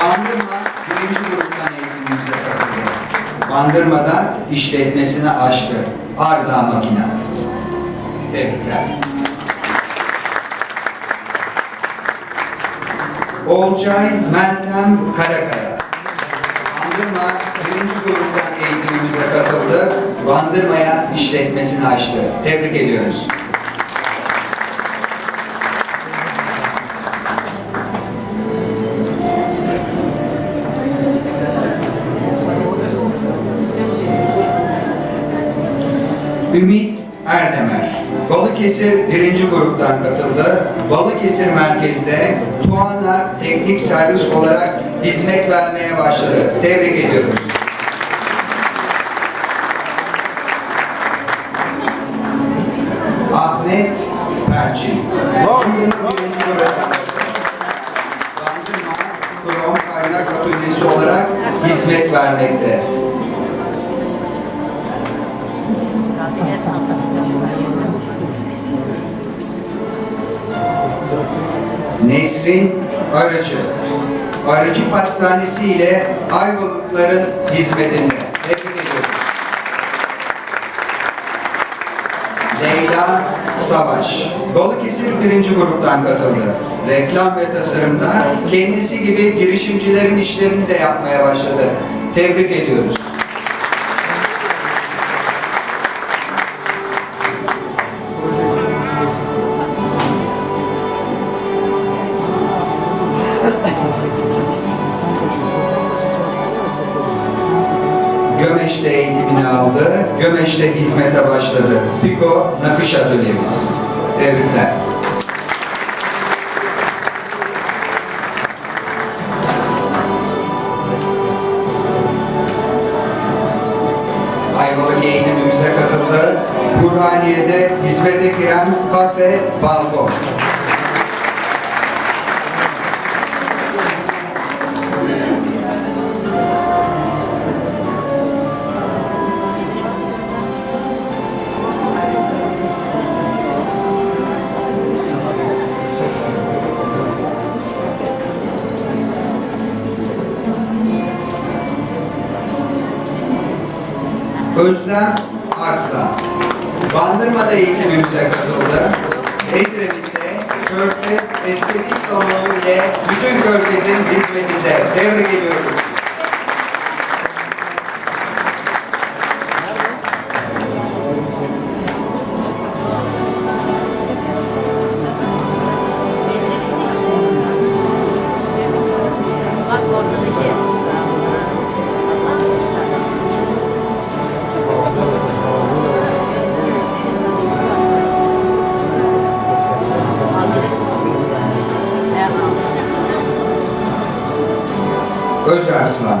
Bandırma birinci gruptan eğitimimize katıldı. Bandırma'da işletmesini açtı. Arda Makine. Tebrikler. Olcay Meltem Karakaya. Bandırma birinci gruptan eğitimimize katıldı. Bandırma'ya işletmesini açtı. Tebrik ediyoruz. Ümit Erdemer. Balıkesir birinci gruptan katıldı. Balıkesir merkezde Tuana Teknik Servis olarak hizmet vermeye başladı. Tebrik ediyoruz. Ahmet Perçin. Bandırma birinci gruptan. Bandırma Kaynak Atölyesi olarak hizmet vermekte. Nesrin Aracı. Aracı Pastanesi ile Ayvalıkların hizmetinde. Tebrik ediyoruz. Leyla Savaş. Balıkesir birinci gruptan katıldı. Reklam ve tasarımda kendisi gibi girişimcilerin işlerini de yapmaya başladı. Tebrik ediyoruz. Aldı. Gömeş'te hizmete başladı. Piko Nakış Atölyemiz. Tebrikler. Özlem Arslan. Bandırma'da eğitimimize katıldı. Edremit'te Körfez Estetik Salonu ile bütün Körfez'in hizmetinde. Tebrik ediyoruz. Özarslan.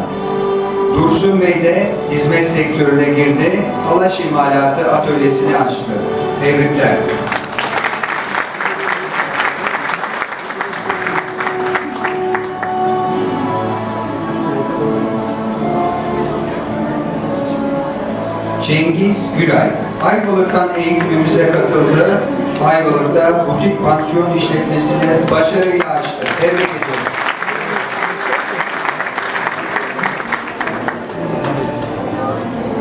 Dursun Bey de hizmet sektörüne girdi. Alaş İmalatı Atölyesini açtı. Tebrikler. Cengiz Gülay. Ayvalık'tan eğitimimize katıldı. Ayvalık'ta butik pansiyon işletmesini başarıyla açtı. Tebrik ediyoruz.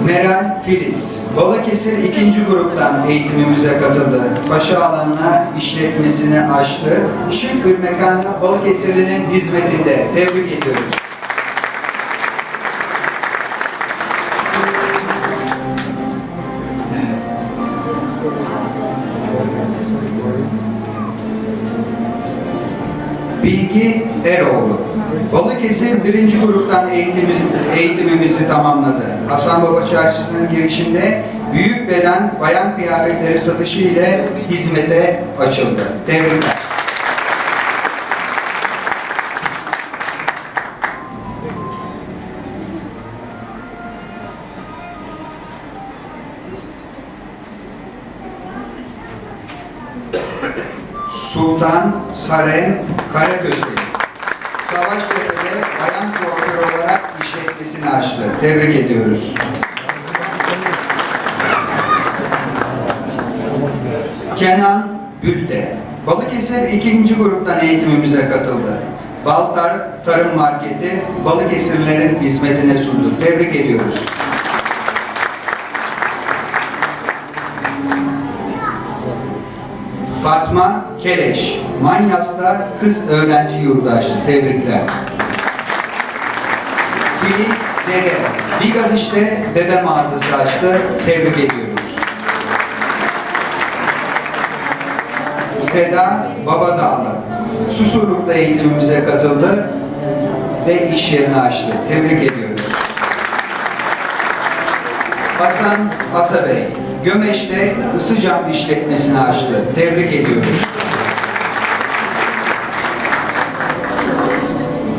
Meral Filiz. Balıkesir ikinci gruptan eğitimimize katıldı. Paşa alanına işletmesini açtı. Şık bir mekanla Balıkesirli'nin hizmetinde. Tebrik ediyoruz. Bilgi Eroğlu. Balıkesir birinci gruptan eğitimimizi, eğitimimizi tamamladı. Hasan Baba Çarşısı'nın girişinde büyük beden bayan kıyafetleri satışı ile hizmete açıldı. Tebrikler. Sultan Sarem Karaköse. Savaştepe'de bayan kuaför olarak işletmesini açtı. Tebrik ediyoruz. Kenan Gülde. Balıkesir ikinci gruptan eğitimimize katıldı. Baltar Tarım Marketi etti, Balıkesirlilerin hizmetine sundu. Tebrik ediyoruz. Fatma Keleş, Manyas'ta kız öğrenci yurdu açtı. Tebrikler. Filiz Dede, Bigadiş'te dede mağazası açtı. Tebrik ediyoruz. Seda Babadağlı, Susurluk'ta eğitimimize katıldı ve iş yerini açtı. Tebrik ediyoruz. Hasan Atabey, Gömeş'te ısı cam işletmesini açtı. Tebrik ediyoruz.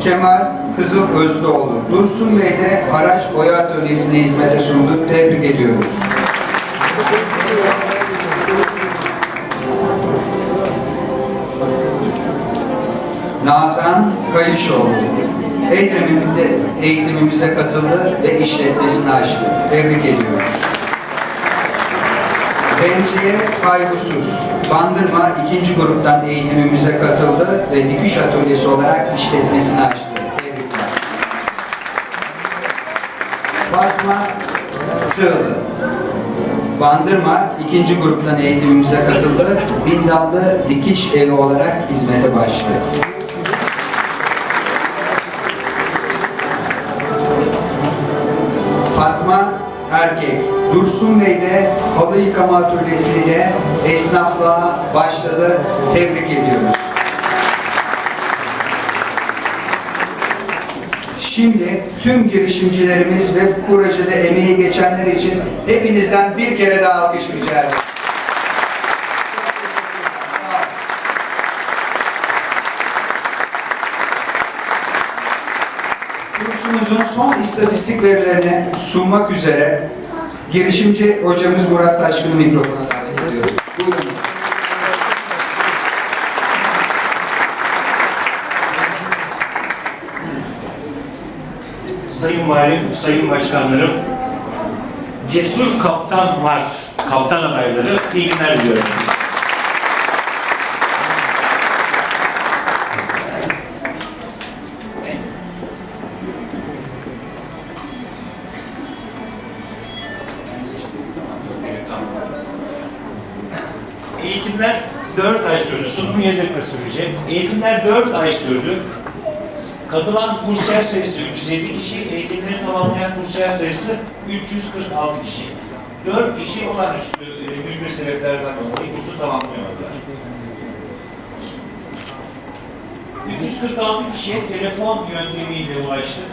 Kemal Kızıl Özdoğlu, Dursun Bey de haraç boya atölyesine hizmete sundu. Tebrik ediyoruz. Nazan Kayışoğlu, Edremit'te eğitimimize katıldı ve işletmesini açtı. Tebrik ediyoruz. Remziye Kaygusuz, Bandırma ikinci gruptan eğitimimize katıldı ve dikiş atölyesi olarak işletmesini açtı. Tebrikler. Fatma Çığlı, Bandırma ikinci gruptan eğitimimize katıldı. Bindallı dikiş evi olarak hizmete başladı. Dursun Bey de halı yıkama atölyesiyle esnaflığa başladı. Tebrik ediyoruz. Şimdi tüm girişimcilerimiz ve bu projede emeği geçenler için hepinizden bir kere daha alkış rica ederim. Kursumuzun son istatistik verilerini sunmak üzere girişimci hocamız Murat Taşkın'ı mikrofona davet ediyorum. Buyurun. Sayın Valim, Sayın Başkanlarım, cesur kaptan var, kaptan adayları, iyi günler diliyorum. Sunum 7 dakika sürecek. Eğitimler 4 ay sürdü. Katılan kursiyer sayısı 350 kişi, eğitimleri tamamlayan kursiyer sayısı 346 kişi. 4 kişi olağanüstü e, mücbir sebeplerden dolayı kursu tamamlayamadılar. 346 kişiye telefon yöntemiyle ulaştık.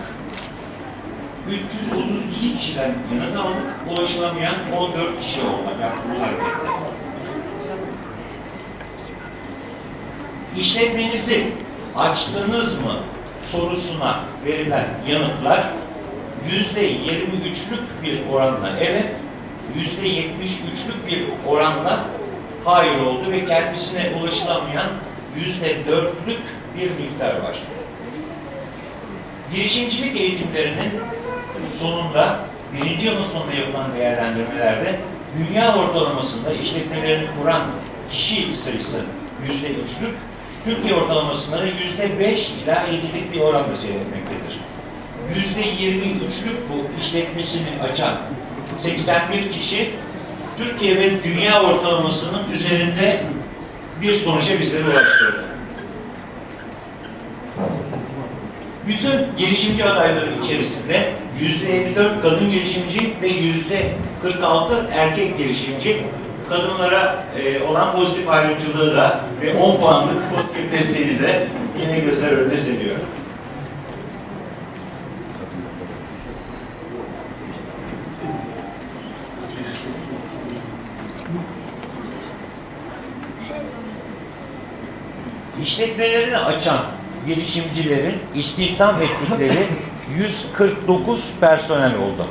332 kişiden yanıt aldık. Ulaşılamayan 14 kişi olmak yaptığımız harekette. İşletmenizi açtınız mı sorusuna verilen yanıtlar yüzde 23'lük bir oranla evet, yüzde 73'lük bir oranla hayır oldu ve kendisine ulaşılamayan yüzde 4'lük bir miktar var. Girişimcilik eğitimlerinin sonunda, birinci yılın sonunda yapılan değerlendirmelerde dünya ortalamasında işletmelerini kuran kişi sayısı yüzde üçlük, Türkiye ortalamasında da yüzde beş ila yedilik bir oranda seyretmektedir. Yüzde yirmi üçlük bu işletmesini açan 81 kişi Türkiye ve dünya ortalamasının üzerinde bir sonuca bizleri ulaştırdı. Bütün girişimci adayları içerisinde yüzde 54 kadın girişimci ve yüzde 46 erkek girişimci kadınlara e, olan pozitif ayrımcılığı da ve 10 puanlık pozitif desteğini de yine gözler önünde seviyor. İşletmelerini açan girişimcilerin istihdam ettikleri 149 personel oldu.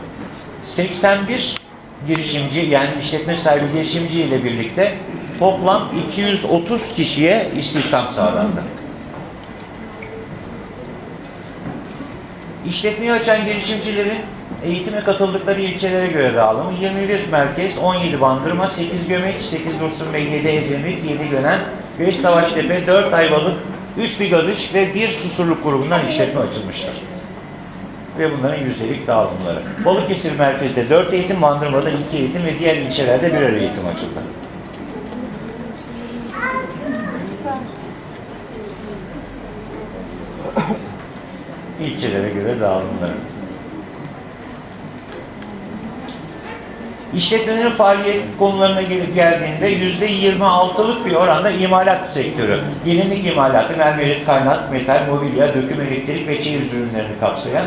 81 girişimci yani işletme sahibi girişimci ile birlikte toplam 230 kişiye istihdam sağlandı. İşletmeyi açan girişimcilerin eğitime katıldıkları ilçelere göre dağılımı 21 merkez, 17 Bandırma, 8 Gömeç, 8 Dursun Bey, 7 Ecemit, 7 Gönen, 5 Savaştepe, 4 Ayvalık, 3 Bigadış ve bir Susurluk grubundan işletme açılmıştır. Ve bunların yüzdelik dağılımları. Balıkesir merkezde 4 eğitim, Bandırma'da 2 eğitim ve diğer ilçelerde birer eğitim açıldı. İlçelere göre dağılımları. İşletmelerin faaliyet konularına gelip geldiğinde yüzde 26'lık bir oranda imalat sektörü. Yenilik imalatı, mermerit, kaynak, metal, mobilya, döküm, elektrik ve çeyiz ürünlerini kapsayan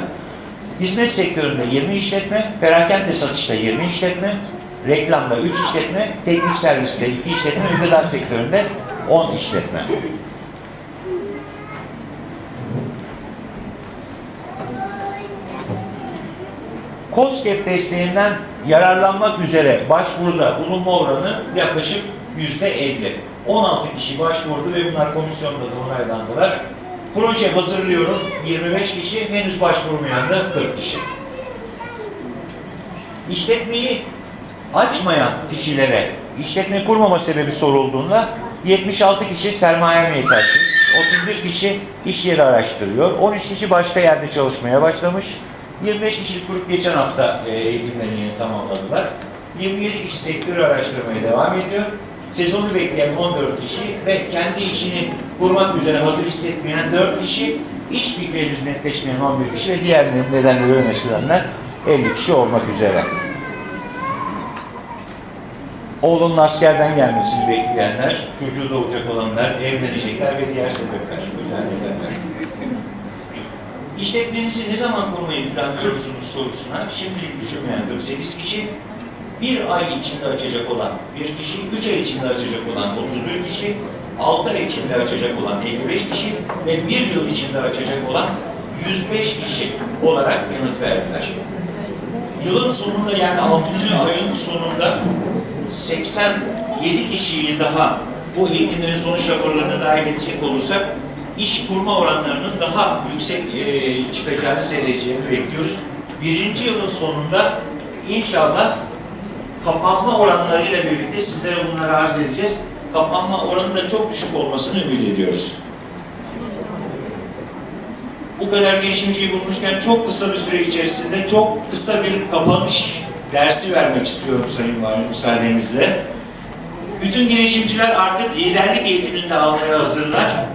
hizmet sektöründe 20 işletme, perakende satışta 20 işletme, reklamda 3 işletme, teknik serviste 2 işletme gıda sektöründe 10 işletme. COSGAP desteğinden yararlanmak üzere başvuruda bulunma oranı yaklaşık yüzde 50. 16 kişi başvurdu ve bunlar komisyonda da onaylandılar. Proje hazırlıyorum 25 kişi, henüz başvurmayan da 40 kişi. İşletmeyi açmayan kişilere işletme kurmama sebebi sorulduğunda 76 kişi sermaye yetersiz, 31 kişi iş yeri araştırıyor, 13 kişi başka yerde çalışmaya başlamış, 25 kişilik grup geçen hafta e, eğitimlerini tamamladılar. 27 kişi sektörü araştırmaya devam ediyor. Sezonu bekleyen 14 kişi ve kendi işini kurmak üzere hazır hissetmeyen 4 kişi, iş fikri henüz netleşmeyen 11 kişi ve diğer nedenleri öne sürenler 50 kişi olmak üzere. Oğlunun askerden gelmesini bekleyenler, çocuğu doğacak olanlar, evlenecekler ve diğer sebepler, özel nedenler. İşletmenizi ne zaman kurmayı planlıyorsunuz sorusuna şimdilik düşünmeyen 48 kişi, bir ay içinde açacak olan bir kişi, üç ay içinde açacak olan 31 kişi, 6 ay içinde açacak olan 55 kişi ve bir yıl içinde açacak olan 105 kişi olarak yanıt verdiler. Yılın sonunda yani 6. ayın sonunda 87 kişiyi daha bu eğitimlerin sonuç raporlarına dahil edecek olursak iş kurma oranlarının daha yüksek e, çıkacağını seyredeceğini bekliyoruz. Birinci yılın sonunda inşallah kapanma oranlarıyla birlikte sizlere bunları arz edeceğiz. Kapanma oranı da çok düşük olmasını ümit ediyoruz. Bu kadar girişimciyi bulmuşken çok kısa bir süre içerisinde çok kısa bir kapanış dersi vermek istiyorum Sayın Valim müsaadenizle. Bütün girişimciler artık liderlik eğitimini de almaya hazırlar.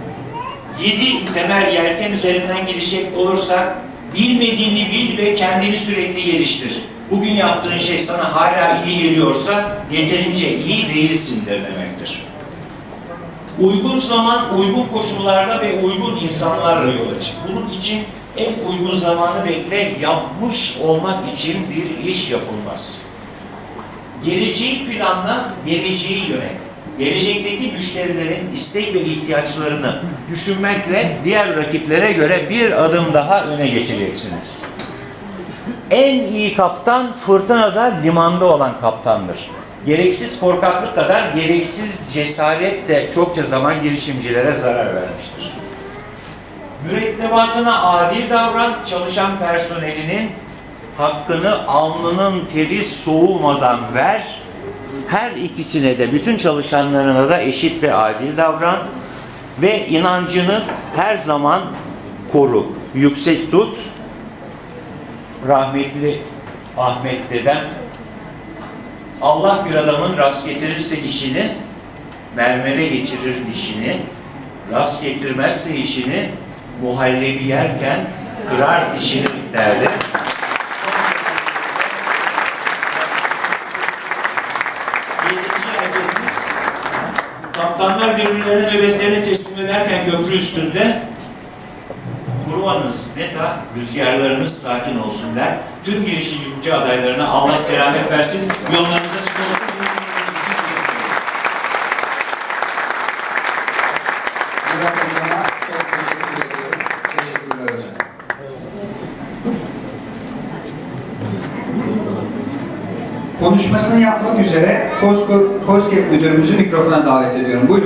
Yedi temel yelken üzerinden gidecek olursak bilmediğini bil ve kendini sürekli geliştir. Bugün yaptığın şey sana hala iyi geliyorsa yeterince iyi değilsindir demektir. Uygun zaman, uygun koşullarda ve uygun insanlarla yola çık. Bunun için en uygun zamanı bekle, yapmış olmak için bir iş yapılmaz. Geleceği planla, geleceği yönet. Gelecekteki müşterilerin istek ve ihtiyaçlarını düşünmekle diğer rakiplere göre bir adım daha öne geçeceksiniz. En iyi kaptan fırtınada limanda olan kaptandır. Gereksiz korkaklık kadar gereksiz cesaret de çokça zaman girişimcilere zarar vermiştir. Mürettebatına adil davran, çalışan personelinin hakkını alnının teri soğumadan ver. Her ikisine de, bütün çalışanlarına da eşit ve adil davran. Ve inancını her zaman koru, yüksek tut. Rahmetli Ahmet dedem, Allah bir adamın rast getirirse işini, mermere geçirir dişini, rast getirmezse işini, muhallebi yerken kırar dişini derdi. Kaptanlar birbirlerine nöbetlerini teslim ederken köprü üstünde Kuruvanız neta, rüzgarlarınız sakin olsun der. Tüm girişimci adaylarına Allah selamet versin, yollarınız açık olsun. Konuşmasını yapmak üzere KOSGEB müdürümüzü mikrofona davet ediyorum. Buyurun.